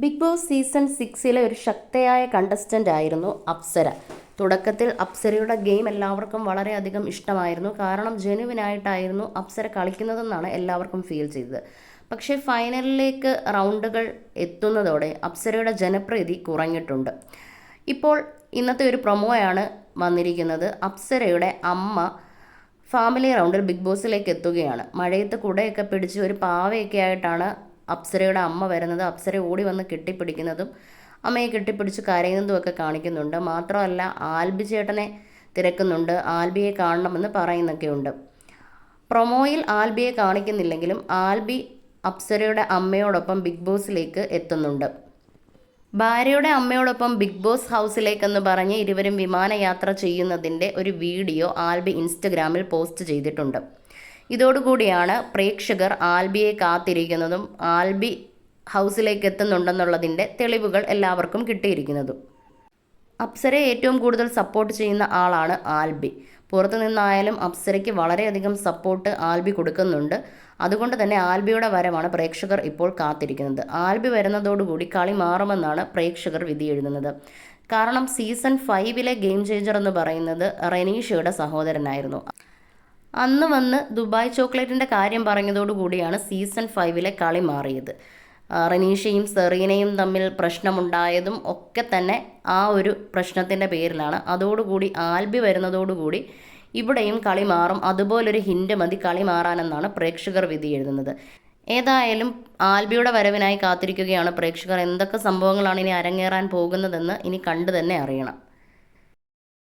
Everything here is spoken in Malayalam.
ബിഗ് ബോസ് സീസൺ സിക്സിലെ ഒരു ശക്തയായ കണ്ടസ്റ്റന്റ് ആയിരുന്നു അപ്സര. തുടക്കത്തിൽ അപ്സരയുടെ ഗെയിം എല്ലാവർക്കും വളരെയധികം ഇഷ്ടമായിരുന്നു. കാരണം ജെനുവിനായിട്ടായിരുന്നു അപ്സര കളിക്കുന്നതെന്നാണ് എല്ലാവർക്കും ഫീൽ ചെയ്തത്. പക്ഷേ ഫൈനലിലേക്ക് റൗണ്ടുകൾ എത്തുന്നതോടെ അപ്സരയുടെ ജനപ്രീതി കുറഞ്ഞിട്ടുണ്ട്. ഇപ്പോൾ ഇന്നത്തെ ഒരു പ്രൊമോയാണ് വന്നിരിക്കുന്നത്. അപ്സരയുടെ അമ്മ ഫാമിലി റൗണ്ടിൽ ബിഗ് ബോസിലേക്ക് എത്തുകയാണ്. മഴയത്ത് കുടയൊക്കെ പിടിച്ച് ഒരു പാവയൊക്കെ ആയിട്ടാണ് അപ്സരയുടെ അമ്മ വരുന്നത് അപ്സര ഓടി വന്ന് കെട്ടിപ്പിടിക്കുന്നതും അമ്മയെ കെട്ടിപ്പിടിച്ച് കരയുന്നതും ഒക്കെ കാണിക്കുന്നുണ്ട്. മാത്രമല്ല ആൽബി ചേട്ടനെ തിരക്കുന്നുണ്ട്. ആൽബിയെ കാണണമെന്ന് പറയുന്നൊക്കെയുണ്ട്. പ്രൊമോയിൽ ആൽബിയെ കാണിക്കുന്നില്ലെങ്കിലും ആൽബി അപ്സരയുടെ അമ്മയോടൊപ്പം ബിഗ് ബോസിലേക്ക് എത്തുന്നുണ്ട്. ഭാര്യയുടെ അമ്മയോടൊപ്പം ബിഗ് ബോസ് ഹൗസിലേക്കെന്ന് പറഞ്ഞ് ഇരുവരും വിമാനയാത്ര ചെയ്യുന്നതിന്റെ ഒരു വീഡിയോ ആൽബി ഇൻസ്റ്റഗ്രാമിൽ പോസ്റ്റ് ചെയ്തിട്ടുണ്ട്. ഇതോടുകൂടിയാണ് പ്രേക്ഷകർ ആൽബിയെ കാത്തിരിക്കുന്നതും ആൽബി ഹൗസിലേക്ക് എത്തുന്നുണ്ടെന്നുള്ളതിന്റെ തെളിവുകൾ എല്ലാവർക്കും കിട്ടിയിരിക്കുന്നതും. അപ്സരയെ ഏറ്റവും കൂടുതൽ സപ്പോർട്ട് ചെയ്യുന്ന ആളാണ് ആൽബി. പുറത്തു നിന്നായാലും അപ്സരയ്ക്ക് വളരെയധികം സപ്പോർട്ട് ആൽബി കൊടുക്കുന്നുണ്ട്. അതുകൊണ്ട് തന്നെ ആൽബിയുടെ വരവാണ് പ്രേക്ഷകർ ഇപ്പോൾ കാത്തിരിക്കുന്നത്. ആൽബി വരുന്നതോടുകൂടി കളി മാറുമെന്നാണ് പ്രേക്ഷകർ വിധി എഴുതുന്നത്. കാരണം സീസൺ ഫൈവിലെ ഗെയിം ചേഞ്ചർ എന്ന് പറയുന്നത് റെനീഷയുടെ സഹോദരനായിരുന്നു. അന്ന് വന്ന് ദുബായ് ചോക്ലേറ്റിന്റെ കാര്യം പറഞ്ഞതോടുകൂടിയാണ് സീസൺ ഫൈവിലെ കളി മാറിയത്. റനീഷയും സെറീനയും തമ്മിൽ പ്രശ്നമുണ്ടായതും ഒക്കെ തന്നെ ആ ഒരു പ്രശ്നത്തിന്റെ പേരിലാണ്. അതോടുകൂടി ആൽബി വരുന്നതോടുകൂടി ഇവിടെയും കളി മാറും. അതുപോലൊരു ഹിന്റ് മതി കളി മാറാനെന്നാണ് പ്രേക്ഷകർ വിധി എഴുതുന്നത്. ഏതായാലും ആൽബിയുടെ വരവിനായി കാത്തിരിക്കുകയാണ് പ്രേക്ഷകർ. എന്തൊക്കെ സംഭവങ്ങളാണ് ഇനി അരങ്ങേറാൻ പോകുന്നതെന്ന് ഇനി കണ്ടു തന്നെ അറിയണം.